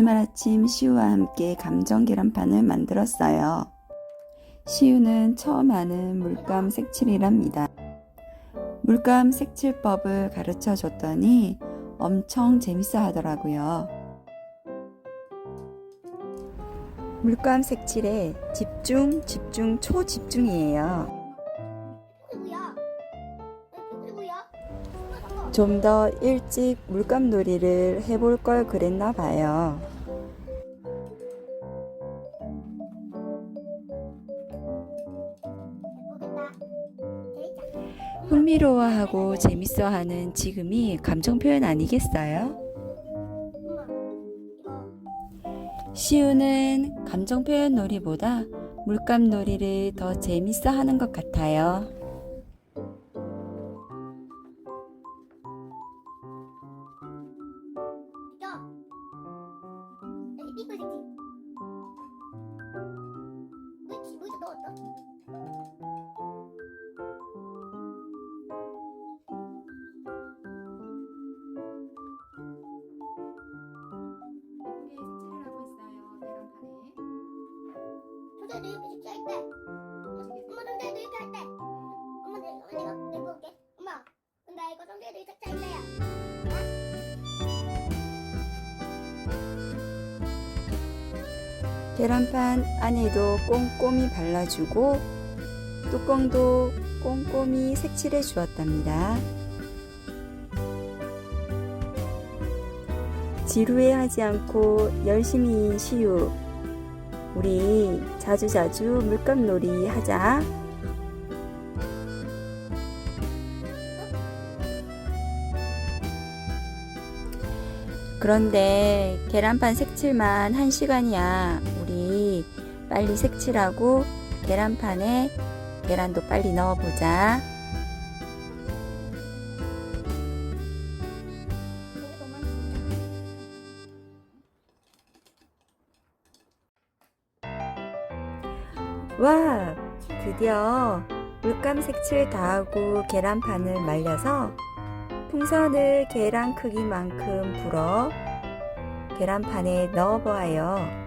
주말 아침 시우와 함께 감정 계란판을 만들었어요. 시우는 처음 하는 물감 색칠이랍니다. 물감 색칠법을 가르쳐 줬더니 엄청 재밌어 하더라고요. 물감 색칠에 집중, 집중, 초집중이에요. 좀 더 일찍 물감 놀이를 해볼 걸 그랬나 봐요. 흥미로워하고 재밌어하는 지금이 감정 표현 아니겠어요? 이거 시우는 감정 표현 놀이보다 물감 놀이를 더 재밌어 하는 것 같아요. 이거 삐끗이지. 계란판 안에도 꼼꼼히 발라주고 뚜껑도 꼼꼼히 색칠해 주었답니다. 지루해하지 않고 열심히인 시우. 우리 자주자주 물감놀이 하자. 그런데 계란판 색칠만 한 시간이야. 우리 빨리 색칠하고 계란판에 계란도 빨리 넣어보자. 와, 드디어 물감 색칠 다 하고 계란판을 말려서 풍선을 계란 크기만큼 불어 계란판에 넣어보아요.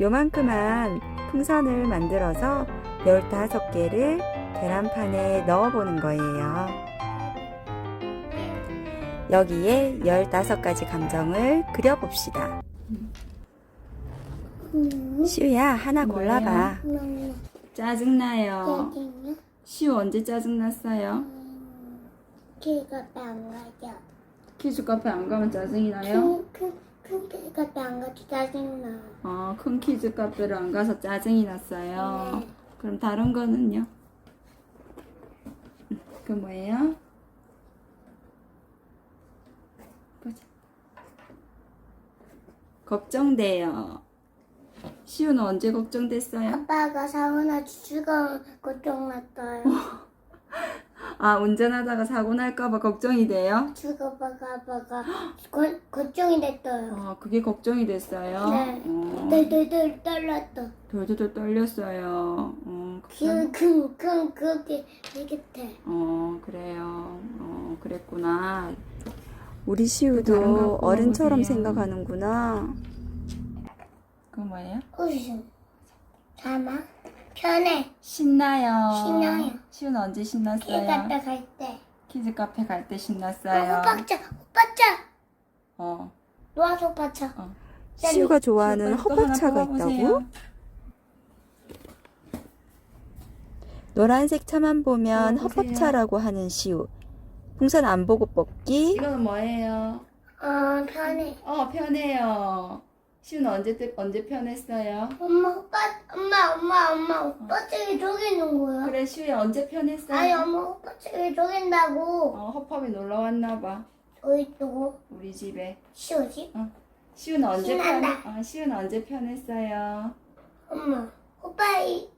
요만큼만 풍선을 만들어서 15개를 계란판에 넣어보는 거예요. 여기에 15가지 감정을 그려봅시다. 음. 시우야, 하나 골라봐. 음. 짜증나요. 짜증나? 시우 언제 짜증났어요? 키가 안 가져. 키즈 카페 안 가면 짜증이 나요? 큰, 큰, 큰 키가 안 가져. 짜증나. 어, 큰 키즈 카페를 안 가서 짜증이 났어요. 네. 그럼 다른 거는요? 그 뭐예요? 보자. 걱정돼요. 시우는 언제 걱정됐어요? 아빠가 사고나 죽어 걱정났어요. 아, 운전하다가 사고 날까봐 걱정이 돼요? 거- 걱정이 됐어요. 어, 그게 걱정이 됐어요? 네. 어, 덜덜덜 떨렸어. 돌돌돌 떨렸어요. 어, 걱정- 그그그 그게 되겠대. 어, 그래요. 어, 그랬구나. 우리 다른 거 시우도 어른처럼. 생각하는구나. 그 뭐예요? 웃음. 사마 편해. 신나요. 신나요. 시우는 언제 키 신났어요? 갔다 갈 때. 키즈 카페 갈때 어, 신났어요. 오빠차 오빠차 어. 놓아서 오빠차. 시우가 좋아하는 또 하나 허벅차가 뽑아보세요. 있다고? 노란색 차만 보면 뽑아보세요. 허벅차라고 하는 시우. 풍선 안 보고 뽑기. 이거는 뭐예요? 어 편해. 어 편해요. 시우는 언제 때 언제 편했어요? 엄마 오빠 엄마 엄마 엄마 오빠 책이 저기 있는 거야. 그래 시우야 언제 편했어요? 아니 엄마 오빠 책이 저기 있다고. 어 허팝이 놀러 왔나 봐. 저기 있고 우리 집에. 시오지? 시우는 언제 편? 신난다. 어, 시우는 언제 편했어요? 엄마, 오빠 이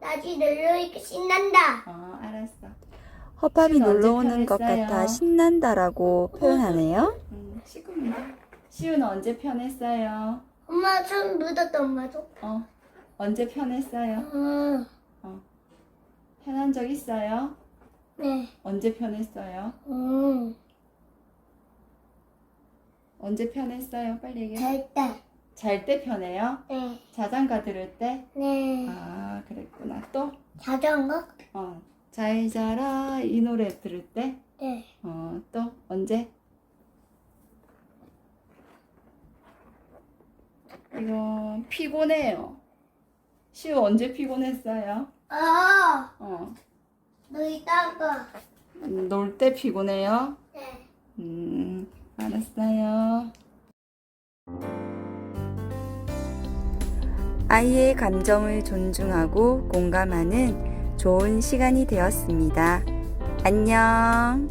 낮이 늘려니까 신난다. 어, 알았어. 허팝이 놀러 언제 오는 것 편했어요? 같아 신난다라고 표현하네요. 음, 돼. 시우는 언제 편했어요? 엄마 손 묻었다 엄마 도. 어, 언제 편했어요? 음, 편한 적 있어요? 네. 언제 편했어요? 음, 언제 편했어요? 빨리 얘기해. 잘때 잘때 편해요? 네. 자장가 들을 때? 네. 아, 그랬구나. 또? 자전거? 어, 잘 자라 이 노래 들을 때? 네. 어, 또? 언제? 이거 피곤해요. 시우 언제 피곤했어요? 아, 어, 너 이따가. 놀 때 피곤해요? 네. 음, 알았어요. 아이의 감정을 존중하고 공감하는 좋은 시간이 되었습니다. 안녕.